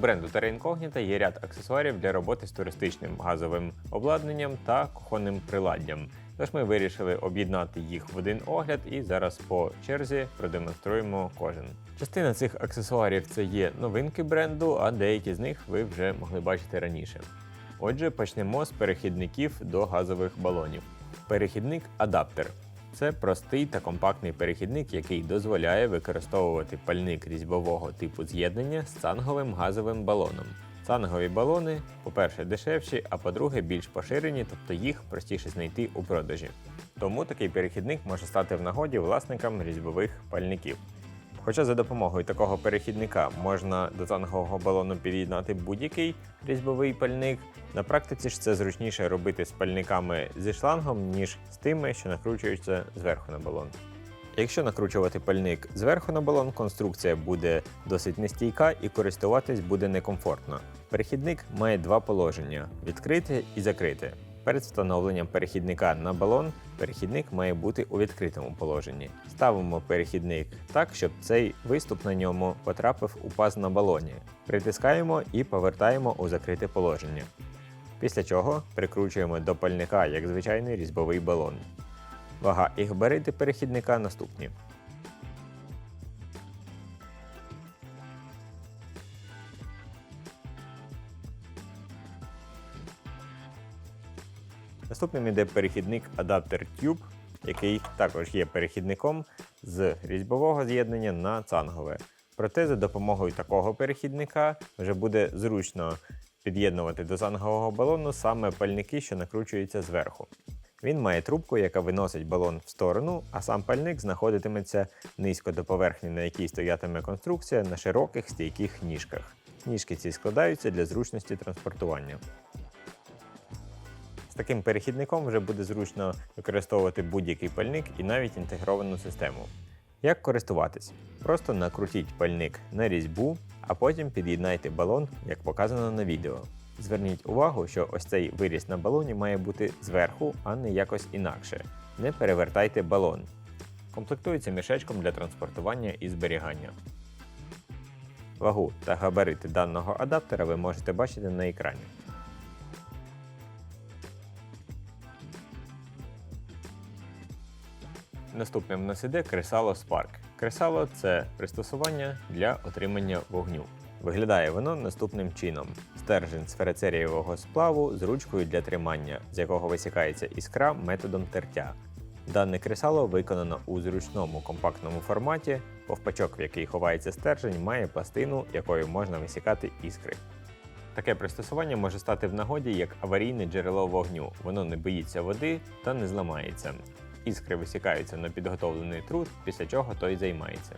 бренду Terra Incognita є ряд аксесуарів для роботи з туристичним газовим обладнанням та кухонним приладдям. Тож ми вирішили об'єднати їх в один огляд і зараз по черзі продемонструємо кожен. Частина цих аксесуарів це є новинки бренду, а деякі з них ви вже могли бачити раніше. Отже, почнемо з перехідників до газових балонів. Перехідник адаптер. Це простий та компактний перехідник, який дозволяє використовувати пальник різьбового типу з'єднання з цанговим газовим балоном. Цангові балони, по-перше, дешевші, а по-друге, більш поширені, тобто їх простіше знайти у продажі. Тому такий перехідник може стати в нагоді власникам різьбових пальників. Хоча за допомогою такого перехідника можна до цангового балону під'єднати будь-який різьбовий пальник, на практиці ж це зручніше робити з пальниками зі шлангом, ніж з тими, що накручуються зверху на балон. Якщо накручувати пальник зверху на балон, конструкція буде досить нестійка і користуватись буде некомфортно. Перехідник має два положення відкрите і закрите. Перед встановленням перехідника на балон перехідник має бути у відкритому положенні. Ставимо перехідник так, щоб цей виступ на ньому потрапив у паз на балоні. Притискаємо і повертаємо у закрите положення. Після чого прикручуємо до пальника як звичайний різьбовий балон. Вага і габарити перехідника наступні. Наступним йде перехідник адаптер Tube, який також є перехідником з різьбового з'єднання на цангове. Проте за допомогою такого перехідника вже буде зручно під'єднувати до цангового балону саме пальники, що накручуються зверху. Він має трубку, яка виносить балон в сторону, а сам пальник знаходитиметься низько до поверхні, на якій стоятиме конструкція на широких стійких ніжках. Ніжки ці складаються для зручності транспортування. Таким перехідником вже буде зручно використовувати будь-який пальник і навіть інтегровану систему. Як користуватись? Просто накрутіть пальник на різьбу, а потім під'єднайте балон, як показано на відео. Зверніть увагу, що ось цей виріз на балоні має бути зверху, а не якось інакше. Не перевертайте балон. Комплектується мішечком для транспортування і зберігання. Вагу та габарити даного адаптера ви можете бачити на екрані. Наступним у нас іде кресало Spark. Кресало це пристосування для отримання вогню. Виглядає воно наступним чином: стержень з ферицерієвого сплаву з ручкою для тримання, з якого висікається іскра методом тертя. Дане кресало виконано у зручному компактному форматі. Повпачок, в який ховається стержень, має пластину, якою можна висікати іскри. Таке пристосування може стати в нагоді як аварійне джерело вогню. Воно не боїться води та не зламається. Іскри висікаються на підготовлений труд, після чого той займається.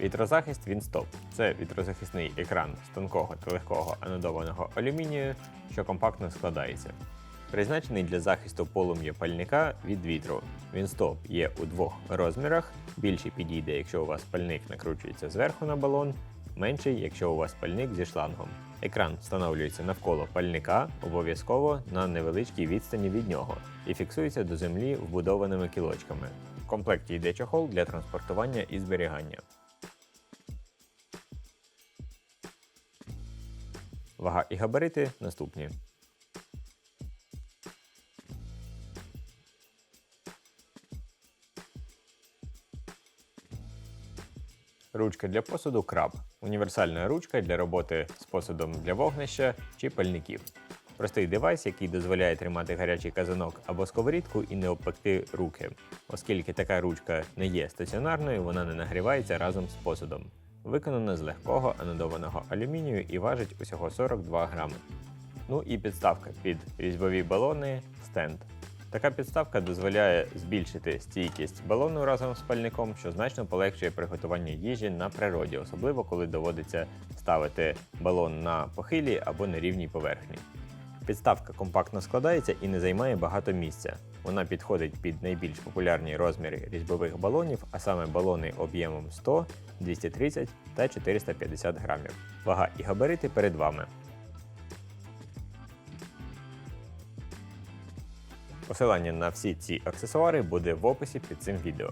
Вітрозахист Вінстоп це вітрозахисний екран з тонкого та легкого анодованого алюмінію, що компактно складається. Призначений для захисту полум'я пальника від вітру. Вінстоп є у двох розмірах. Більший підійде, якщо у вас пальник накручується зверху на балон, менший, якщо у вас пальник зі шлангом. Екран встановлюється навколо пальника, обов'язково на невеличкій відстані від нього і фіксується до землі вбудованими кілочками. В комплекті йде чохол для транспортування і зберігання. Вага і габарити наступні. Ручка для посуду краб. Універсальна ручка для роботи з посудом для вогнища чи пальників. Простий девайс, який дозволяє тримати гарячий казанок або сковорідку і не обпекти руки. Оскільки така ручка не є стаціонарною, вона не нагрівається разом з посудом. Виконана з легкого анодованого алюмінію і важить усього 42 грами. Ну і підставка під різьбові балони стенд. Така підставка дозволяє збільшити стійкість балону разом з пальником, що значно полегшує приготування їжі на природі, особливо коли доводиться ставити балон на похилій або на рівній поверхні. Підставка компактно складається і не займає багато місця. Вона підходить під найбільш популярні розміри різьбових балонів, а саме балони об'ємом 100, 230 та 450 грамів. Вага і габарити перед вами. Посилання на всі ці аксесуари буде в описі під цим відео.